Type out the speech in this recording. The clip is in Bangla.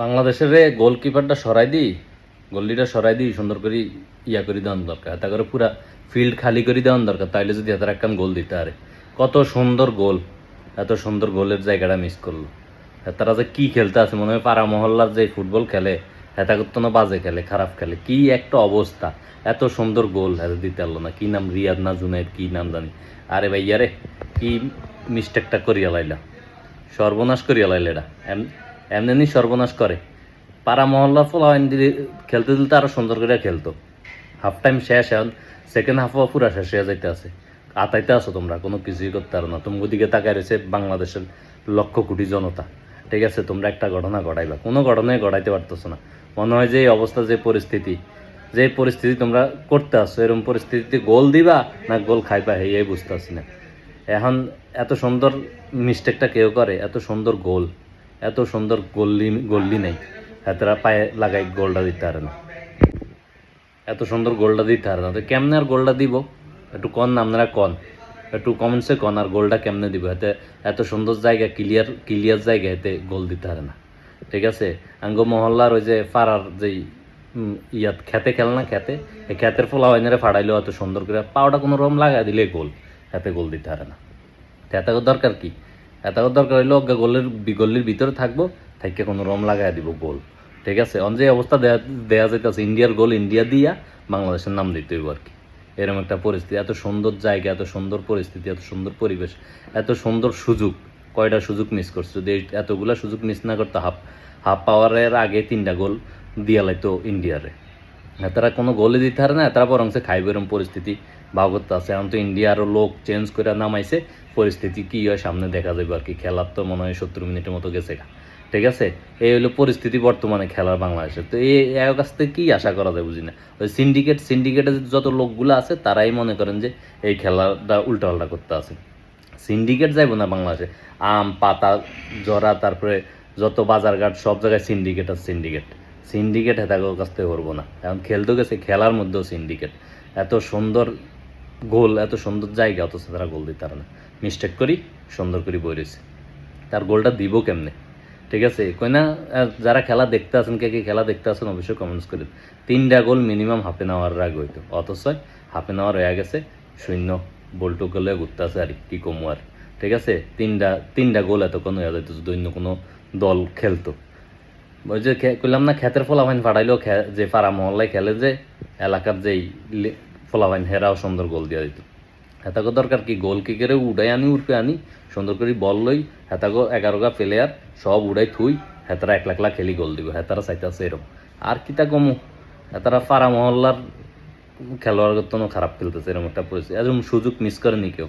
বাংলাদেশের গোলকিপারটা সরাই দিই, গোল্লিটা সরাই দিই, সুন্দর করে ইয়া করে দেওয়ান দরকার। তা করে পুরা ফিল্ড খালি করে দেওয়ার দরকার, তাইলে যদি এত একটা গোল দিতে পারে কত সুন্দর গোল, এত সুন্দর গোলের জায়গাটা মিস করল। তারা যে কি খেলতে আছে, মনে হয় পাড়া মহল্লার যে ফুটবল খেলে হেতা করতো না বাজে খেলে, খারাপ খেলে, কি একটা অবস্থা। এত সুন্দর গোল এত দিতে পারল না, কি নাম রিয়াদ না জুনাইদ, কি নাম জানি। আরে ভাইয়া রে, কি মিস্টেকটা করিয়া লাইলা। সর্বনাশ করিয়া লাইলে এটা। এম- এমনি সর্বনাশ করে। পাড়া মহল্লা ফলাইন খেলতে দিলে আরও সুন্দর করে খেলতো। হাফ টাইম শেষ, এখন সেকেন্ড হাফও পুরা শেষ হয়ে যাইতে আছে আতাইতে আছো তোমরা, কোনো কিছুই করতে পারো না। তোমার দিকে তাকায় রয়েছে বাংলাদেশের লক্ষ কোটি জনতা। ঠিক আছে, তোমরা একটা ঘটনা ঘটাইবা। কোনো ঘটনাই ঘটাইতে পারতেছো না। মনে হয় যে এই অবস্থা, যে পরিস্থিতি যে পরিস্থিতি তোমরা করতে আসছো এরকম পরিস্থিতিতে গোল দিবা না গোল খাইবা এই বুঝতে পারছি না। এখন এত সুন্দর মিস্টেকটা কেউ করে, এত সুন্দর গোল। এত সুন্দর গোল্লি গোল্লি নেই। এতরা পায়ে লাগাই গোলটা দিতে পারে না। এত সুন্দর গোলটা দিতে পারে না। তো কেমনে আর গোলটা দিব? একটু কন না আপনারা কন? একটু কমেন্টসে কন আর গোলটা কেমনে দিব? এতে এত সুন্দর জায়গা ক্লিয়ার ক্লিয়ার জায়গা এতে গোল দিতে পারে না। ঠিক আছে? আঙ্গ মহল্লার ওই যে ফাড়ার যেই ইয়াত খেতে খেল না খেতে? এই খেতের ফলা ওইনারে ফাড়াইলো এত সুন্দর করে। পাওটা কোনো রকম লাগাই দিলে গোল। এতে গোল দিতে পারে না। তো এত দরকার কি? এত দরকার হইল অজ্ঞা গোলের বিগল্লির ভিতরে থাকব, থাইকে কোনো রম লাগাই দিব গোল। ঠিক আছে? অন যে অবস্থা দেয়া দেয়া যাইতেছে, ইন্ডিয়ার গোল ইন্ডিয়া দিয়া বাংলাদেশের নাম দিতে হইব আর কি এরকম একটা পরিস্থিতি, এত সুন্দর জায়গা, এত সুন্দর পরিস্থিতি, এত সুন্দর পরিবেশ, এত সুন্দর সুযোগ, কয়টা সুযোগ মিস করছে? যদি এতগুলা সুযোগ মিস না করতো হাফ হাফ পাওয়ারের আগে তিনটা গোল দিয়া লাইতো ইন্ডিয়ারে। তারা কোনো গোলে দিতে পারে না তারা বরং সে খাইবে এরকম পরিস্থিতি। করতে আছে। এখন তো ইন্ডিয়ারও লোক চেঞ্জ করে নামাইছে। পরিস্থিতি কি হয় সামনে দেখা যাবে আর কি। খেলার তো মনে হয় সত্তর মিনিটের মতো গেছে ঠিক আছে? এই হলো পরিস্থিতি বর্তমানে খেলার বাংলাদেশে। তো এই কাছ থেকে কি আশা করা যায় বুঝি না। ওই সিন্ডিকেট সিন্ডিকেটে যত লোকগুলো আছে, তারাই মনে করেন যে এই খেলাটা উল্টাপাল্টা করতে আছে। সিন্ডিকেট যাইব না বাংলাদেশে। আম, পাতা, জরা, তারপরে যত বাজারঘাট, সব জায়গায় সিন্ডিকেট আর সিন্ডিকেট সিন্ডিকেট হেতাগোর কাছ থেকে করব না। এখন খেলতে গেছে, খেলার মধ্যেও সিন্ডিকেট এত সুন্দর গোল, এত সুন্দর জায়গা, অথচ তারা গোল দিতে পারে না। মিস্টেক করি, সুন্দর করে বই রয়েছে। তার গোলটা দিব কেমনে? ঠিক আছে? কই না যারা খেলা দেখতে আছেন, কে কে খেলা দেখতে আছেন, অবশ্যই কমেন্টস করেন তিনটা গোল মিনিমাম হাফ এন আওয়ার আগে হইতো। অথচ হাফ এন আওয়ার হয়ে গেছে, শূন্য বল্টু গলে ঘুরতে আছে আর কি কমু আর। ঠিক আছে? তিনটা তিনটা গোল এতক্ষণ হয়ে যেত যদি অন্য কোনো দল খেলতো। ওই যে কইলাম না খেতের ফলাফাইন ফাটাইলো খে- যে পাড়া মহল্লায় খেলে যে, এলাকার যেই ফলাফাইন হেরাও সুন্দর গোল দিয়ে দিত। হেতাগো দরকার কি? গোল কি করে উড়াই আনি উড়পে আনি, সুন্দর করে বল লই, হেতাগো এগারোগা প্লেয়ার সব উড়াই থুই, হেতারা এক লাখ লাখ খেলি গোল দিব, হেতারা চাইতেছে এরকম। আর কিতা কমু? হেতারা পাড়া মহল্লার খেলোয়াড় তো খারাপ খেলতেছে, এরকম একটা পরিস্থিতি। এরকম সুযোগ মিস করেনি কেউ।